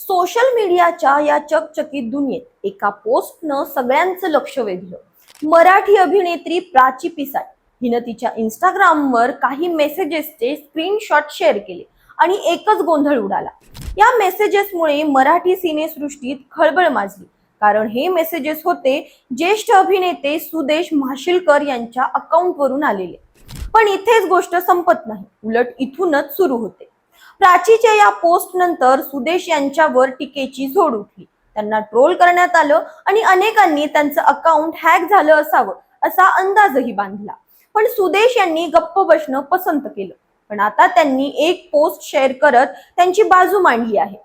Social मीडियाच्या या चकचकीत दुनियेत एका पोस्टनं सगळ्यांचं लक्ष वेधलं. मराठी अभिनेत्री प्राची पिसाट हिनं तिच्या इंस्टाग्रामवर काही मेसेजेसचे स्क्रीनशॉट शेअर केले आणि एकच गोंधळ उडाला. या मेसेजेसमुळे मराठी सिनेसृष्टीत खळबळ माजली. कारण हे मेसेजेस होते ज्येष्ठ अभिनेते सुदेश म्हाशिलकर यांच्या अकाउंटवरून आलेले. पण इथेच गोष्ट संपत नाही. उलट इथूनच सुरू होते. प्राचीच्या या पोस्ट नंतर सुदेश यांच्यावर टीकेची झोड उठली. त्यांना ट्रोल करण्यात आलं आणि अनेकांनी त्यांचं अकाउंट हॅक झालं असावं असा अंदाजही बांधला. पण सुदेश यांनी गप्प बसणं पसंत केलं. पण आता त्यांनी एक पोस्ट शेअर करत त्यांची बाजू मांडली आहे.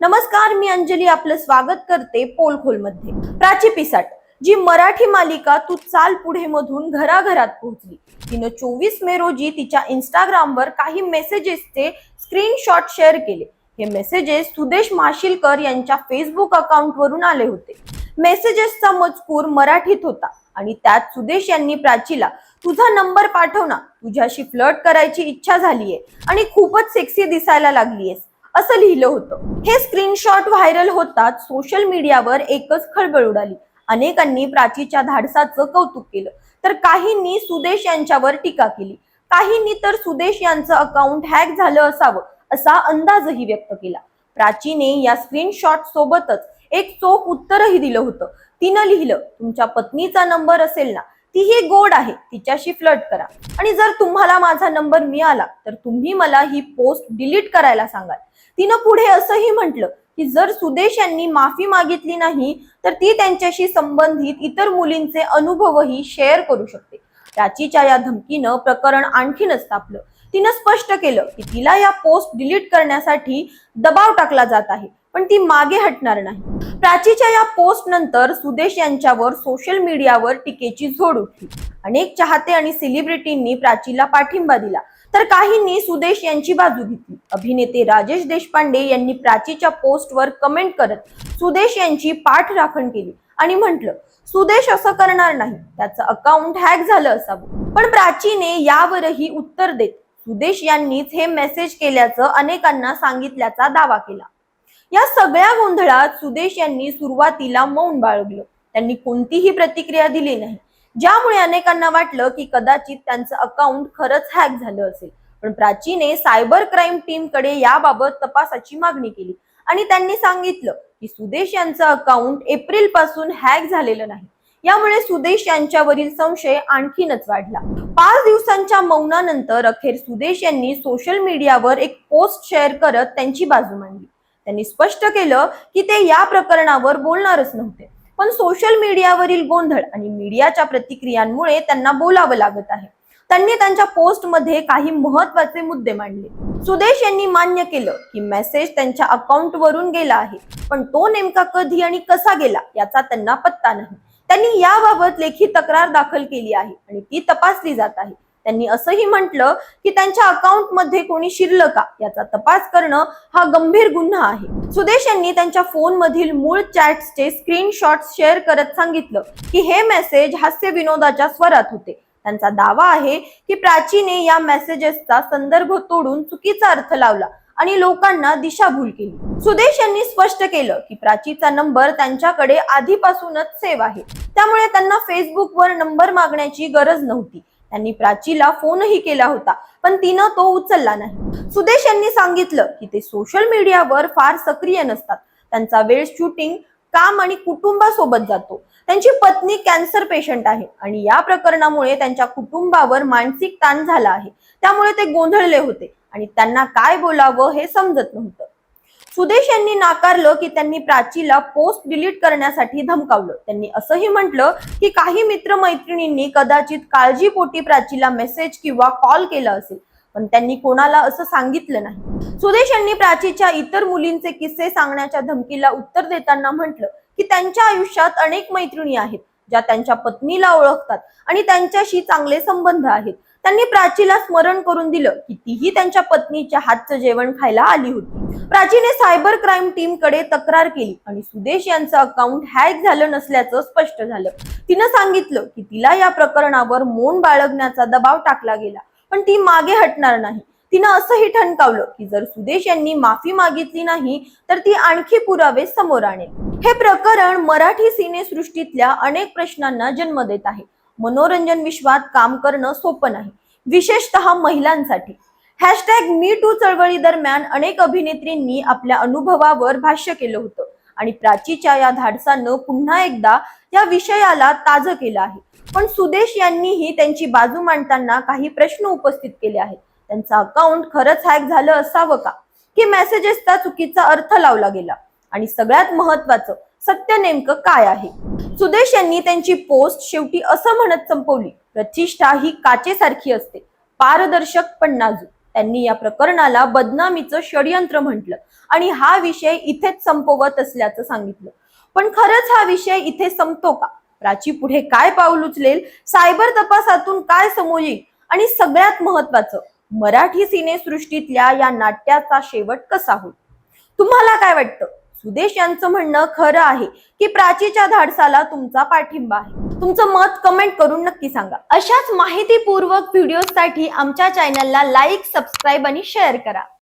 नमस्कार मी अंजली आपलं स्वागत करते पोलखोलमध्ये. प्राची पिसाट जी मराठी मालिका तू चाल पुढे मधून घराघरात पोहोचली. तिनं चोवीस मे रोजी तिच्या इंस्टाग्रामवर काही मेसेजेसचे स्क्रीनशॉट शेअर केले. हे मेसेजेस सुदेश माशिलकर यांच्या फेसबुक अकाउंटवरून आले होते. मेसेजेसचा मजकूर मराठीत होता आणि त्यात सुदेश यांनी प्राचीला तुझा नंबर पाठव ना. तुझ्याशी फ्लर्ट करायची इच्छा झालीये आणि खूपच सेक्सी दिसायला लागलीयेस. असं लिहिलं होतं. हे स्क्रीनशॉट व्हायरल होताच सोशल मीडियावर एकच खळबळ उडाली. अनेकांनी प्राचीच्या धाडसाचं कौतुक केलं. तर काहींनी सुदेश यांच्यावर टीका केली. काहींनी तर सुदेश यांचं अकाउंट हॅक झालं असावं असा अंदाजही व्यक्त केला. प्राचीने या स्क्रीनशॉट सोबतच एक चोख उत्तरही दिलं होतं. तिनं लिहिलं तुमच्या पत्नीचा नंबर असेल ना तीही गोड आहे तिच्याशी फ्लट करा. आणि जर तुम्हाला माझा नंबर मिळाला तर तुम्ही मला ही पोस्ट डिलीट करायला सांगाल. तिनं पुढे असंही म्हटलं की जर सुदेश यांनी माफी मागितली नाही तर ती त्यांच्याशी संबंधित इतर मुलींचे अनुभवही शेअर करू शकते. प्राचीच्या या धमकीनं प्रकरण आणखीनच तापलं. तिनं स्पष्ट केलं की तिला या पोस्ट डिलीट करण्यासाठी दबाव टाकला जात आहे पण ती मागे हटणार नाही. प्राचीच्या या पोस्ट नंतर सुदेश यांच्यावर सोशल मीडियावर टीकेची झोड उठली. अनेक चाहते आणि सेलिब्रिटींनी प्राचीला पाठिंबा दिला. तर काहींनी सुदेश यांची बाजू घेतली. अभिनेते राजेश देशपांडे यांनी प्राचीच्या पोस्टवर कमेंट करत सुदेश यांची पाठराखण केली आणि म्हटलं सुदेश असं करणार नाही. त्याचं अकाउंट हॅक झालं असावं. पण प्राचीने यावरही उत्तर देत सुदेश यांनीच हे मेसेज केल्याचं अनेकांना सांगितल्याचा दावा केला. या सगळ्या गोंधळात सुदेश यांनी सुरुवातीला मौन बाळगलं. त्यांनी कोणतीही प्रतिक्रिया दिली नाही. ज्यामुळे अनेकांना वाटलं की कदाचित त्यांचं अकाउंट खरंच हॅक झालं असेल. पण प्राचीने सायबर क्राईम टीमकडे याबाबत तपासाची मागणी केली आणि त्यांनी सांगितलं की सुदेश यांचं अकाउंट एप्रिलपासून हॅक झालेलं नाही. यामुळे सुदेश यांच्यावरील संशय आणखीनच वाढला. पाच दिवसांच्या मौनानंतर अखेर सुदेश यांनी सोशल मीडियावर एक पोस्ट शेअर करत त्यांची बाजू मांडली. त्यांनी स्पष्ट केलं की ते या प्रकरणावर बोलणारच नव्हते. पण सोशल मीडियावरील गोंधळ आणि मीडियाच्या प्रतिक्रियांमुळे त्यांना बोलावं लागत आहे. त्यांनी त्यांच्या पोस्टमध्ये काही महत्त्वाचे मुद्दे मांडले. सुदेश यांनी मान्य केलं की मेसेज त्यांच्या अकाउंट वरून गेला आहे. पण तो नेमका कधी आणि कसा गेला याचा त्यांना पत्ता नाही. त्यांनी याबाबत लेखी तक्रार दाखल केली आहे आणि ती तपासली जात आहे. त्यांनी असंही म्हटलं की त्यांच्या अकाउंटमध्ये कोणी शिरलं का याचा तपास करणं हा गंभीर गुन्हा आहे. सुदेश यांनी त्यांच्या फोन मधील मूळ चॅट्सचे स्क्रीनशॉट शेअर करत सांगितलं की हे मेसेज हास्य विनोदाच्या स्वरात होते. त्यांचा दावा आहे की प्राचीने या मेसेजेसचा संदर्भ तोडून चुकीचा अर्थ लावला आणि लोकांना दिशाभूल केली. सुदेश यांनी स्पष्ट केलं की प्राचीचा नंबर त्यांच्याकडे आधीपासूनच सेव्ह आहे. त्यामुळे त्यांना फेसबुकवर नंबर मागण्याची गरज नव्हती. त्यांनी प्राचीला फोनही केला होता पण तिनं तो उचलला नाही. सुदेश यांनी सांगितलं की ते सोशल मीडियावर फार सक्रिय नसतात. त्यांचा वेळ शूटिंग काम आणि कुटुंबासोबत जातो. त्यांची पत्नी कॅन्सर पेशंट आहे आणि या प्रकरणामुळे त्यांच्या कुटुंबावर मानसिक ताण झाला आहे. त्यामुळे ते गोंधळले होते आणि त्यांना काय बोलावं हे समजत नव्हतं. सुदेश यांनी नाकारलं की त्यांनी प्राचीला पोस्ट डिलीट करण्यासाठी धमकावलं. त्यांनी असंही म्हटलं की काही मित्रमैत्रिणींनी कदाचित काळजीपोटी प्राचीला मेसेज किंवा कॉल केला असेल. पण त्यांनी कोणाला असं सांगितलं नाही. सुदेश यांनी प्राचीच्या इतर मुलींचे किस्से सांगण्याच्या धमकीला उत्तर देताना म्हटलं की त्यांच्या आयुष्यात अनेक मैत्रिणी आहेत ज्या त्यांच्या पत्नीला ओळखतात आणि त्यांच्याशी चांगले संबंध आहेत. त्यांनी प्राचीला स्मरण करून दिलं की तीही त्यांच्या पत्नीच्या हातचं जेवण खायला आली होती. प्राचीने सायबर क्राईम टीमकडे तक्रार केली आणि सुदेश यांचं अकाउंट हॅक झालं नसल्याचं स्पष्ट झालं. तिनं सांगितलं की तिला या प्रकरणावर मौन बाळगण्याचा दबाव टाकला गेला. पण ती मागे हटणार नाही. तिनं असंही ठणकावलं की जर सुदेश यांनी माफी मागितली नाही तर ती आणखी पुरावे समोर आणेल. हे प्रकरण मराठी सिनेसृष्टीतल्या अनेक प्रश्नांना जन्म देत आहे. मनोरंजन विश्वात काम करणं सोपं नाही विशेषतः महिलांसाठी. हॅशटॅग मी टू चळवळी दरम्यान अनेक अभिनेत्रींनी आपल्या अनुभवावर भाष्य केलं होतं. आणि प्राचीच्या या धाडसानं पुन्हा एकदा या विषयाला ताजं केलं आहे. पण सुदेश यांनीही त्यांची बाजू मांडताना काही प्रश्न उपस्थित केले आहेत. त्यांचं अकाउंट खरंच हॅक झालं असावं का? की मेसेजेसचा चुकीचा अर्थ लावला गेला? आणि सगळ्यात महत्वाचं सत्य नेमकं काय आहे? सुदेश यांनी त्यांची पोस्ट शेवटी असं म्हणत संपवली प्रतिष्ठा ही काचेसारखी असते. पारदर्शक पण नाजूक. त्यांनी या प्रकरणाला बदनामीचं षडयंत्र म्हटलं. आणि हा विषय इथेच संपवत असल्याचं सांगितलं. पण खरंच हा विषय इथे संपतो का? प्राची पुढे काय पाऊल उचलेल? सायबर तपासातून काय समोर येईल? आणि सगळ्यात महत्वाचं मराठी सिनेसृष्टीतल्या या नाट्याचा शेवट कसा होईल? तुम्हाला काय वाटतं? सुदेश यांचं म्हणणं खरं आहे की प्राचीच्या धाडसाला तुमचा पाठिंबा आहे. तुमचं मत कमेंट करून नक्की सांगा. अशाच माहितीपूर्वक व्हिडिओसाठी आमच्या चॅनलला लाईक सबस्क्राईब आणि शेअर करा.